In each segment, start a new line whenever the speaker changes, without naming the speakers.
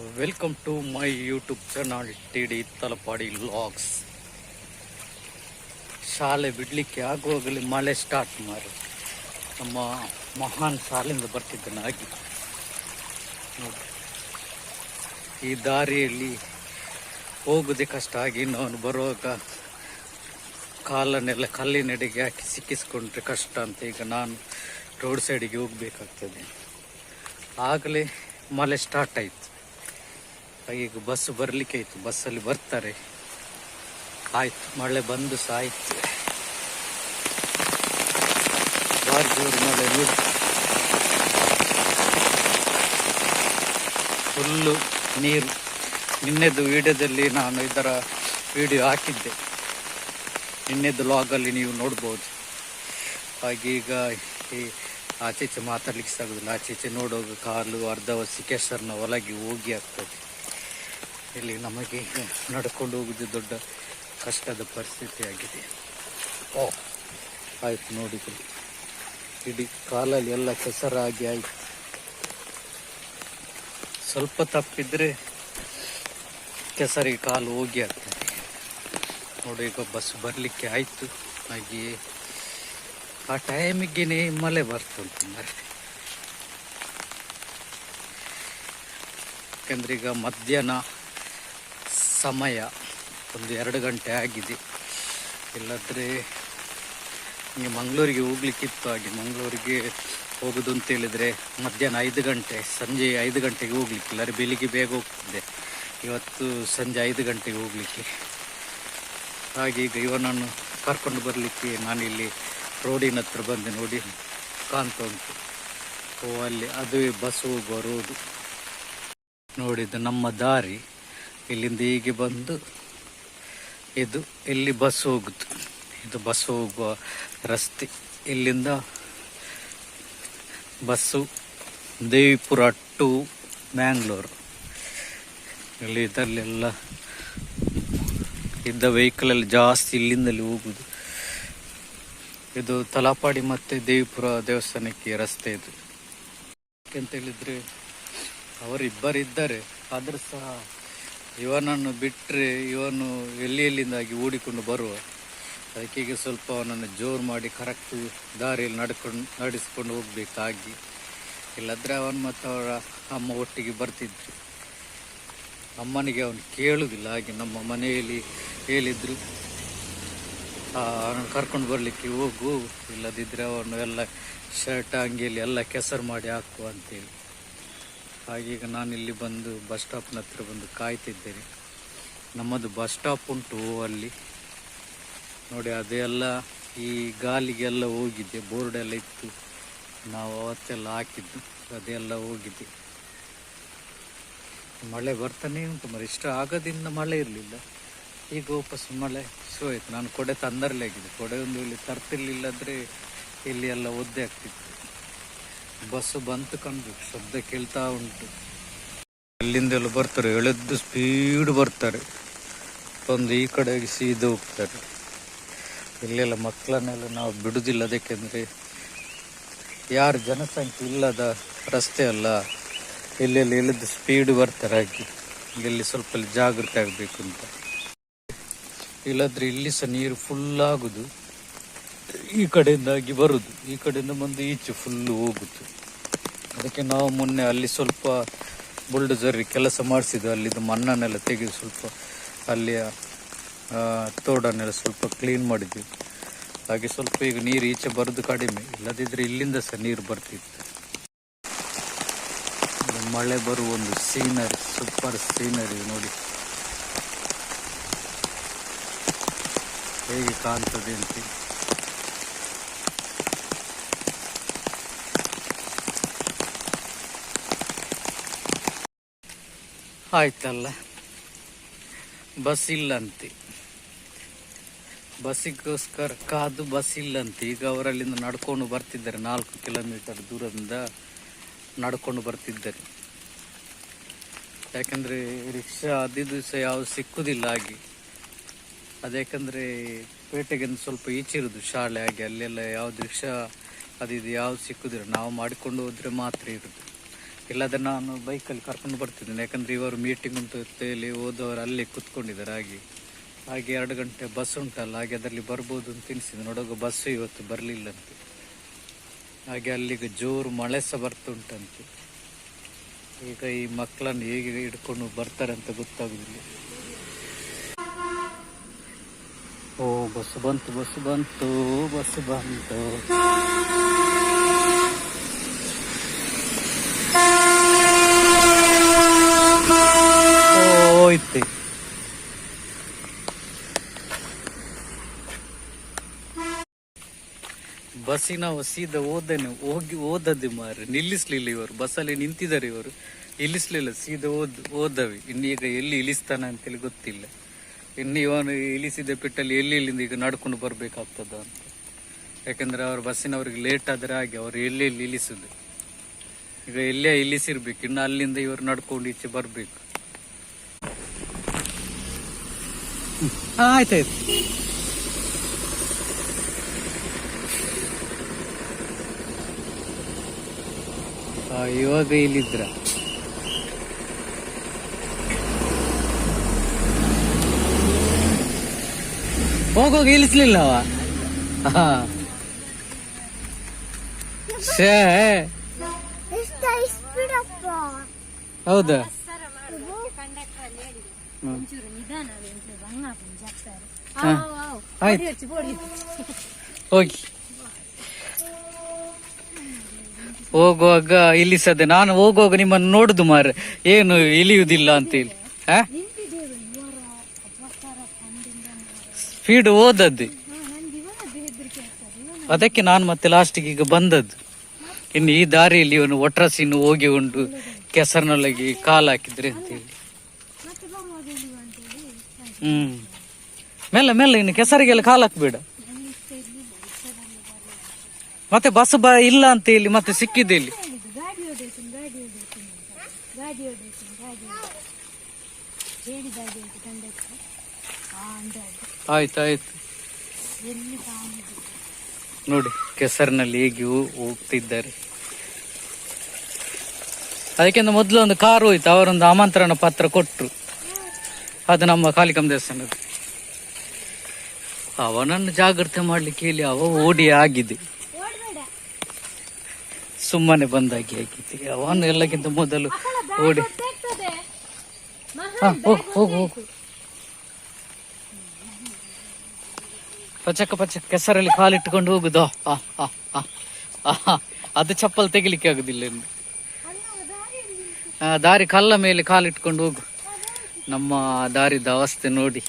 Welcome to my YouTube channel T D Talapady logs ಶಾಲೆ ಬಿಡಲಿಕ್ಕೆ ಆಗುವಾಗಲೇ ಮಳೆ ಸ್ಟಾರ್ಟ್ ಮಾರಿ ನಮ್ಮ ಮಹಾನ್ ಶಾಲೆಯಿಂದ ಬರ್ತಿದ್ದೇನೆ ಆಗಿ ಈ ದಾರಿಯಲ್ಲಿ ಹೋಗೋದೇ ಕಷ್ಟ. ಆಗಿ ನಾನು ಬರುವಾಗ ಕಾಲನ್ನೆಲ್ಲ ಕಲ್ಲಿನೆಡೆಗೆ ಹಾಕಿ ಸಿಕ್ಕಿಸ್ಕೊಂಡ್ರೆ ಕಷ್ಟ ಅಂತ ಈಗ ನಾನು ರೋಡ್ ಸೈಡಿಗೆ ಹೋಗಬೇಕಾಗ್ತದೆ. ಆಗಲೇ ಮಳೆ ಸ್ಟಾರ್ಟ್ ಆಯಿತು. ಈಗ ಬಸ್ ಬರಲಿಕ್ಕೆ ಆಯಿತು. ಬಸ್ಸಲ್ಲಿ ಬರ್ತಾರೆ. ಆಯ್ತು, ಮಳೆ ಬಂದು ಸಹ ಆಯಿತು ಭಾರಿ ಜೋರು ಮಳೆ ನೀರು. ಫುಲ್ಲು ನೀರು. ನಿನ್ನೆದು ವಿಡಿಯೋದಲ್ಲಿ ನಾನು ಇದರ ವಿಡಿಯೋ ಹಾಕಿದ್ದೆ. ನಿನ್ನೆದು ಲಾಗಲ್ಲಿ ನೀವು ನೋಡ್ಬೋದು. ಹಾಗೀಗ ಈ ಆಚೆ ಮಾತಾಡ್ಲಿಕ್ಕೆ ಸಾಗೋದಿಲ್ಲ. ಆಚೆ ನೋಡುವಾಗ ಕಾಲು ಅರ್ಧ ವಸಿ ಕೆಸರನ್ನ ಒಳಗೆ ಹೋಗಿ ಆಗ್ತದೆ. ಇಲ್ಲಿ ನಮಗೆ ನಡ್ಕೊಂಡು ಹೋಗುದು ದೊಡ್ಡ ಕಷ್ಟದ ಪರಿಸ್ಥಿತಿ ಆಗಿದೆ ಓ, ಆಯ್ತು ನೋಡಿದ್ರು ಇಡೀ ಕಾಲಲ್ಲಿ ಎಲ್ಲ ಕೆಸರಾಗಿ ಆಯಿತು. ಸ್ವಲ್ಪ ತಪ್ಪಿದ್ರೆ ಕೆಸರಿಗೆ ಕಾಲು ಹೋಗಿ ಆಗ್ತದೆ. ನೋಡಿ, ಈಗ ಬಸ್ ಬರಲಿಕ್ಕೆ ಆಯಿತು. ಹಾಗೆಯೇ ಆ ಟೈಮಿಗೆ ಮಳೆ ಬರ್ತುಂಟು ಮರೆ. ಯಾಕಂದ್ರೆ ಈಗ ಮಧ್ಯಾಹ್ನ ಸಮಯ. ಒಂದು ಎರಡು ಗಂಟೆ ಆಗಿದೆ. ಇಲ್ಲದ್ರೆ ಹಿಂಗೆ ಮಂಗಳೂರಿಗೆ ಹೋಗ್ಲಿಕ್ಕಿತ್ತು ಹಾಗೆ ಮಂಗಳೂರಿಗೆ ಹೋಗೋದು ಅಂತ ಹೇಳಿದರೆ ಮಧ್ಯಾಹ್ನ ಐದು ಗಂಟೆ, ಸಂಜೆ ಐದು ಗಂಟೆಗೆ ಹೋಗ್ಲಿಕ್ಕೆ, ಇಲ್ಲಾದ್ರೆ ಬೆಳಿಗ್ಗೆ ಬೇಗ ಹೋಗ್ತಿದ್ದೆ ಇವತ್ತು ಸಂಜೆ ಐದು ಗಂಟೆಗೆ ಹೋಗ್ಲಿಕ್ಕೆ. ಹಾಗೆ ಈಗ ಇವನನ್ನು ಕರ್ಕೊಂಡು ಬರಲಿಕ್ಕೆ ನಾನಿಲ್ಲಿ ರೋಡಿನ ಹತ್ರ ಬಂದೆ ನೋಡಿ ಕಾಣ್ತಾ ಉಂಟು. ಓ, ಅಲ್ಲಿ ಅದುವೇ ಬಸ್ ಹೋಗುವ ರೋಡು. ನೋಡಿದ್ದು ನಮ್ಮ ದಾರಿ. ಇಲ್ಲಿಂದ ಹೀಗೆ ಬಂದು ಇದು ಇಲ್ಲಿ ಬಸ್ ಹೋಗುದು. ಇದು ಬಸ್ ಹೋಗುವ ರಸ್ತೆ. ಇಲ್ಲಿಂದ ಬಸ್ಸು ದೇವಿಪುರ ಟು ಮ್ಯಾಂಗ್ಳೂರು. ಇಲ್ಲಿ ಇದರಲ್ಲೆಲ್ಲ ಇದ್ದ ವೆಹಿಕಲಲ್ಲಿ ಜಾಸ್ತಿ ಇಲ್ಲಿಂದಲೇ ಹೋಗುದು. ಇದು ತಲಾಪಾಡಿ ಮತ್ತು ದೇವಿಪುರ ದೇವಸ್ಥಾನಕ್ಕೆ ರಸ್ತೆ ಇದು. ಅಂತ ಹೇಳಿದ್ರೆ ಅವರಿಬ್ಬರಿದ್ದಾರೆ. ಆದರೂ ಸಹ ಇವನನ್ನು ಬಿಟ್ಟರೆ ಇವನು ಎಲ್ಲಿ ಎಲ್ಲಿಂದಾಗಿ ಓಡಿಕೊಂಡು ಬರುವ? ಅದಕ್ಕೆ ಸ್ವಲ್ಪ ಅವನನ್ನು ಜೋರು ಮಾಡಿ ಕರೆಕ್ಟ್ ದಾರಿಯಲ್ಲಿ ನಡ್ಕೊಂಡು, ನಡೆಸ್ಕೊಂಡು ಹೋಗ್ಬೇಕಾಗಿ. ಇಲ್ಲದ್ರೆ ಅವನು ಮತ್ತು ಅವರ ಅಮ್ಮ ಒಟ್ಟಿಗೆ ಬರ್ತಿದ್ರು. ಅಮ್ಮನಿಗೆ ಅವನು ಕೇಳುವುದಿಲ್ಲ ಹಾಗೆ ನಮ್ಮ ಮನೆಯಲ್ಲಿ ಹೇಳಿದ್ರು. ಅವನನ್ನು ಕರ್ಕೊಂಡು ಬರಲಿಕ್ಕೆ ಹೋಗು ಇಲ್ಲದಿದ್ದರೆ ಅವನು ಎಲ್ಲ ಶರ್ಟ್ ಅಂಗಿಯಲ್ಲಿ ಎಲ್ಲ ಕೆಸರು ಮಾಡಿ ಹಾಕು ಅಂತೇಳಿ. ಹಾಗೆ ನಾನು ಇಲ್ಲಿ ಬಂದು ಬಸ್ ಸ್ಟಾಪ್ನ ಹತ್ರ ಬಂದು ಕಾಯ್ತಿದ್ದೇನೆ. ನಮ್ಮದು ಬಸ್ ಸ್ಟಾಪ್ ಉಂಟು ಅಲ್ಲಿ. ನೋಡಿ ಅದೆಲ್ಲ ಈ ಗಾಲಿಗೆಲ್ಲ ಹೋಗಿದ್ದೆ ಬೋರ್ಡ್ ಎಲ್ಲ ಇತ್ತು. ನಾವು ಅವತ್ತೆಲ್ಲ ಹಾಕಿದ್ದು ಅದೆಲ್ಲ ಹೋಗಿದ್ದೆ ಮಳೆ ಬರ್ತಾನೆ ಉಂಟು ಮರೆ, ಇಷ್ಟ ಆಗದಿಂದ ಮಳೆ ಇರಲಿಲ್ಲ. ಈಗ ವಾಪಸ್ ಮಳೆ ಶುರು ಆಯಿತು. ನಾನು ಕೊಡೆ ತಂದರಲೇ ಆಗಿದೆ ಕೊಡೆ ಒಂದು ಇಲ್ಲಿ ತರ್ತಿರ್ಲಿಲ್ಲದ್ರೆ ಇಲ್ಲಿ ಎಲ್ಲ ಒದ್ದೆ ಆಗ್ತಿತ್ತು. ಬಸ್ಸು ಬಂತು ಕಂಡು ಶಬ್ದ ಕೇಳ್ತಾ ಉಂಟು. ಎಲ್ಲಿಂದೆಲ್ಲ ಬರ್ತಾರೆ, ಎಳೆದ್ದು ಸ್ಪೀಡ್ ಬರ್ತಾರೆ. ಒಂದು ಈ ಕಡೆಗೆ ಸೀದು ಹೋಗ್ತಾರೆ. ಇಲ್ಲೆಲ್ಲ ಮಕ್ಕಳನ್ನೆಲ್ಲ ನಾವು ಬಿಡುವುದಿಲ್ಲ ಅದಕ್ಕೆಂದರೆ ಯಾರು ಜನಸಂಖ್ಯೆ ಇಲ್ಲದ ರಸ್ತೆ ಅಲ್ಲ. ಇಲ್ಲೆಲ್ಲ ಇಳಿದು ಸ್ಪೀಡ್ ಬರ್ತಾರೆ ಹಾಗೆ. ಇಲ್ಲಿ ಸ್ವಲ್ಪ ಜಾಗೃತಿ ಆಗಬೇಕು ಅಂತ. ಇಲ್ಲದ್ರೆ ಇಲ್ಲಿ ಸಹ ನೀರು ಫುಲ್ ಆಗುದು. ಈ ಕಡೆಯಿಂದಾಗಿ ಬರುದು. ಈ ಕಡೆಯಿಂದ ಬಂದು ಈಚೆ ಫುಲ್ಲು ಹೋಗುದು. ಅದಕ್ಕೆ ನಾವು ಮೊನ್ನೆ ಅಲ್ಲಿ ಸ್ವಲ್ಪ ಬುಲ್ಡೋಸರ್ ಕೆಲಸ ಮಾಡಿಸಿದ್ದು ಅಲ್ಲಿದ್ದು ಮಣ್ಣನ್ನೆಲ್ಲ ತೆಗೆದು ಸ್ವಲ್ಪ ಅಲ್ಲಿಯ ತೋಡನ್ನೆಲ್ಲ ಸ್ವಲ್ಪ ಕ್ಲೀನ್ ಮಾಡಿದ್ವಿ. ಹಾಗೆ ಸ್ವಲ್ಪ ಈಗ ನೀರು ಈಚೆ ಬರೋದು ಕಡಿಮೆ. ಇಲ್ಲದಿದ್ದರೆ ಇಲ್ಲಿಂದ ಸಹ ನೀರು ಬರ್ತಿತ್ತು. ಮಳೆ ಬರುವ ಒಂದು ಸೀನರಿ ಸೂಪರ್ ಸೀನರಿ ನೋಡಿ. ಹೇಗೆ ಕಾಣ್ತದೆ ಅಂತ. ಆಯ್ತಲ್ಲ. ಬಸ್ ಇಲ್ಲಂತೆ. ಬಸ್ಸಿಗೋಸ್ಕರ ಕಾದು ಬಸ್ ಇಲ್ಲಂತೆ. ಈಗ ಅವರಲ್ಲಿಂದ ನಡ್ಕೊಂಡು ಬರ್ತಿದ್ದಾರೆ. ನಾಲ್ಕು ಕಿಲೋಮೀಟರ್ ದೂರದಿಂದ ನಡ್ಕೊಂಡು ಬರ್ತಿದ್ದಾರೆ. ಯಾಕಂದ್ರೆ ರಿಕ್ಷಾ ಅದಿದು ದಿವಸ ಯಾವುದು ಸಿಕ್ಕುದಿಲ್ಲ ಹಾಗೆ. ಅದ್ಯಾಕಂದ್ರೆ ಪೇಟೆಗೆ ಒಂದು ಸ್ವಲ್ಪ ಈಚೆ ಇರುದು ಶಾಲೆ ಆಗಿ ಅಲ್ಲೆಲ್ಲ ಯಾವ್ದು ರಿಕ್ಷಾ ಅದಿದು ಯಾವ್ದು ಸಿಕ್ಕುದಿಲ್ಲ. ನಾವು ಮಾಡಿಕೊಂಡು ಹೋದ್ರೆ ಮಾತ್ರ ಇರುದು. ಇಲ್ಲದ್ರೆ ನಾನು ಬೈಕಲ್ಲಿ ಕರ್ಕೊಂಡು ಬರ್ತಿದ್ದೇನೆ. ಯಾಕಂದರೆ ಇವರು ಮೀಟಿಂಗ್ ಅಂತ ಇಲ್ಲಿ ಹೋದವರು ಅಲ್ಲಿ ಕೂತ್ಕೊಂಡಿದ್ದಾರೆ. ಹಾಗೆ ಹಾಗೆ ಎರಡು ಗಂಟೆ ಬಸ್ ಉಂಟಲ್ಲ, ಹಾಗೆ ಅದರಲ್ಲಿ ಬರ್ಬೋದು ಅಂತ ತಿಳಿಸಿದೆ ನೋಡೋಗ ಬಸ್ಸು ಇವತ್ತು ಬರಲಿಲ್ಲಂತೆ ಹಾಗೆ ಅಲ್ಲಿಗೆ ಜೋರು ಮಳೆ ಸಹ ಬರ್ತುಂಟಂತೆ. ಈಗ ಈ ಮಕ್ಕಳನ್ನು ಹೇಗೆ ಹಿಡ್ಕೊಂಡು ಬರ್ತಾರೆ ಅಂತ ಗೊತ್ತಾಗುದಿಲ್ಲ. ಓ, ಬಸ್ ಬಂತು ಬಸ್ ಬಂತು ಬಸ್ ಬಂತು. ಹೋಯ್ತು. ಬಸ್ಸಿನ ಸೀದಾ ಓದನೆ ಹೋಗಿ ಓದದ್ದು ಮಾರೆ ನಿಲ್ಲಿಸ್ಲಿಲ್ಲ ಇವರು. ಬಸ್ಸಲ್ಲಿ ನಿಂತಿದ್ದಾರೆ ಇವರು. ಇಳಿಸ್ಲಿಲ್ಲ ಸೀದಾ ಓದ್, ಓದವಿ. ಇನ್ನೀಗ ಎಲ್ಲಿ ಇಳಿಸ್ತಾನೆ ಅಂತೇಳಿ ಗೊತ್ತಿಲ್ಲ. ಇನ್ನು ಇವನು ಇಳಿಸಿದ ಪೆಟ್ಟಲ್ಲಿ ಎಲ್ಲಿ ಇಲ್ಲಿಂದ ಈಗ ನಡ್ಕೊಂಡು ಬರ್ಬೇಕಾಗ್ತದ ಅಂತ. ಯಾಕಂದ್ರೆ ಅವ್ರ ಬಸ್ಸಿನವ್ರಿಗೆ ಲೇಟ್ ಆದರೆ ಹಾಗೆ ಅವ್ರು ಎಲ್ಲಿ ಎಲ್ಲಿ ಇಳಿಸುದು. ಈಗ ಎಲ್ಲೇ ಇಳಿಸಿರ್ಬೇಕು. ಇನ್ನು ಅಲ್ಲಿಂದ ಇವರು ನಡ್ಕೊಂಡು ಈಚೆ ಬರ್ಬೇಕು. ಆಯ್ತಾಯ್ತು ಆ, ಇವಾಗ ಇಲ್ಲಿದ್ರ? ಹೋಗೋಗಿ ಇಳಿಸ್ಲಿಲ್ಲ ಅವ. ಹಾ. ಶ್ಯೇ
ಎಷ್ಟು ಇಸ್ಬಿಡಪ್ಪ
ಹೌದಾ? ಆಯ್ತು.
ಹಚ್ಚಿ ಬೋಡಿ
ಹೋಗಿ. ಹೋಗುವಾಗ ನಾನು ಹೋಗುವಾಗ ನಿಮ್ಮನ್ನು ನೋಡುದು ಮಾರ ಏನು ಇಳಿಯುವುದಿಲ್ಲ ಅಂತ ಹೇಳಿ ಸ್ಪೀಡ್ ಓದದ್ದು
ಆಗ್ತದೆ.
ಅದಕ್ಕೆ ನಾನು ಮತ್ತೆ ಲಾಸ್ಟಿಗೆ ಈಗ ಬಂದದ್ದು. ಇನ್ನು ಈ ದಾರಿಯಲ್ಲಿ ಇವನು ಒಟ್ರಸಿನ್ನು ಹೋಗಿ ಉಂಡು ಕೆಸರಿನೊಳಗೆ ಕಾಲು ಹಾಕಿದ್ರೆ ಅಂತ ಹೇಳಿ
ಮತ್ತೆ ಬರುವಾಗ ಇಳಿಯುವ ಅಂತೇಳಿ
ಹ್ಮ್. ಮೆಲ್ಲ ಮೆಲ್ಲ ಇನ್ನು ಕೆಸರಿಗೆಲ್ಲ ಕಾಲು ಹಾಕ್ಬೇಡ. ಮತ್ತೆ ಬಸ್ ಬ ಇಲ್ಲ ಅಂತ ಹೇಳಿ ಮತ್ತೆ ಸಿಕ್ಕಿದೆ ಇಲ್ಲಿ ಆಯ್ತು ಆಯ್ತು. ನೋಡಿ, ಕೆಸರಿನಲ್ಲಿ ಹೇಗೆ ಹೋಗ್ತಿದ್ದಾರೆ. ಅದಕ್ಕಿಂತ ಮೊದಲು ಒಂದು ಕಾರು ಹೋಯ್ತು, ಅವರೊಂದು ಆಮಂತ್ರಣ ಪತ್ರ ಕೊಟ್ಟರು ಅದು ನಮ್ಮ ಕಾಲಿಕಂ ದೇವಸ್ಥಾನದ ಅವನನ್ನು ಜಾಗ್ರತೆ ಮಾಡ್ಲಿಕ್ಕೆ ಹೇಳಿ ಅವ ಓಡಿ ಆಗಿದೆ. ಸುಮ್ಮನೆ ಬಂದಾಗಿ ಆಗಿದೆ ಅವನು ಎಲ್ಲಕ್ಕಿಂತ ಮೊದಲು ಓಡಿ. ಹೋಗು ಹೋಗು ಹೋಗು. ಪಚಕ ಪಚಕ ಕೆಸರಲ್ಲಿ ಕಾಲಿಟ್ಟುಕೊಂಡು ಹೋಗುದು. ಅದು ಚಪ್ಪಲ್ ತೆಗಿಲಿಕ್ಕೆ ಆಗುದಿಲ್ಲ ದಾರಿ ಕಲ್ಲ ಮೇಲೆ ಕಾಲಿಟ್ಕೊಂಡು ಹೋಗು. ನಮ್ಮ ದಾರಿದ ಅವಸ್ಥೆ ನೋಡಿ.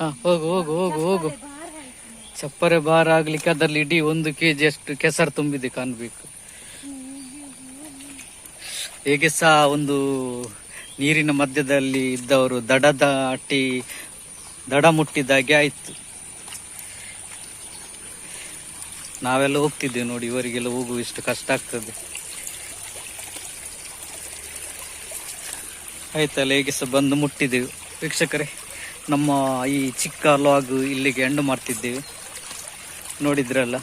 ಹಾ ಹೋಗು ಹೋಗು ಹೋಗು ಹೋಗು. ಚಪ್ಪರೆ ಭಾರ ಆಗ್ಲಿಕ್ಕೆ ಅದರಲ್ಲಿ ಇಡೀ ಒಂದು ಕೆಜಿ ಅಷ್ಟು ಕೆಸರು ತುಂಬಿದೆ ಕಾಣ್ಬೇಕು. ಹೇಗೆ ಸಹ ಒಂದು ನೀರಿನ ಮಧ್ಯದಲ್ಲಿ ಇದ್ದವರು ದಡದ ಅಟ್ಟಿ ದಡ ಮುಟ್ಟಿದಾಗೆ ಆಯ್ತು. ನಾವೆಲ್ಲ ಹೋಗ್ತಿದ್ದೇವೆ ನೋಡಿ, ಇವರಿಗೆಲ್ಲ ಹೋಗುವ ಇಷ್ಟು ಕಷ್ಟ ಆಗ್ತದೆ. ಆಯ್ತಲ್ಲ ಹೇಗೆ ಸಹ ಬಂದು ಮುಟ್ಟಿದ್ದೇವೆ ವೀಕ್ಷಕರೇ, ನಮ್ಮ ಈ ಚಿಕ್ಕ ಲಾಗ್ ಇಲ್ಲಿಗೆ ಎಂಡು ಮಾಡ್ತಿದ್ದೇವೆ. ನೋಡಿದ್ರಲ್ಲ?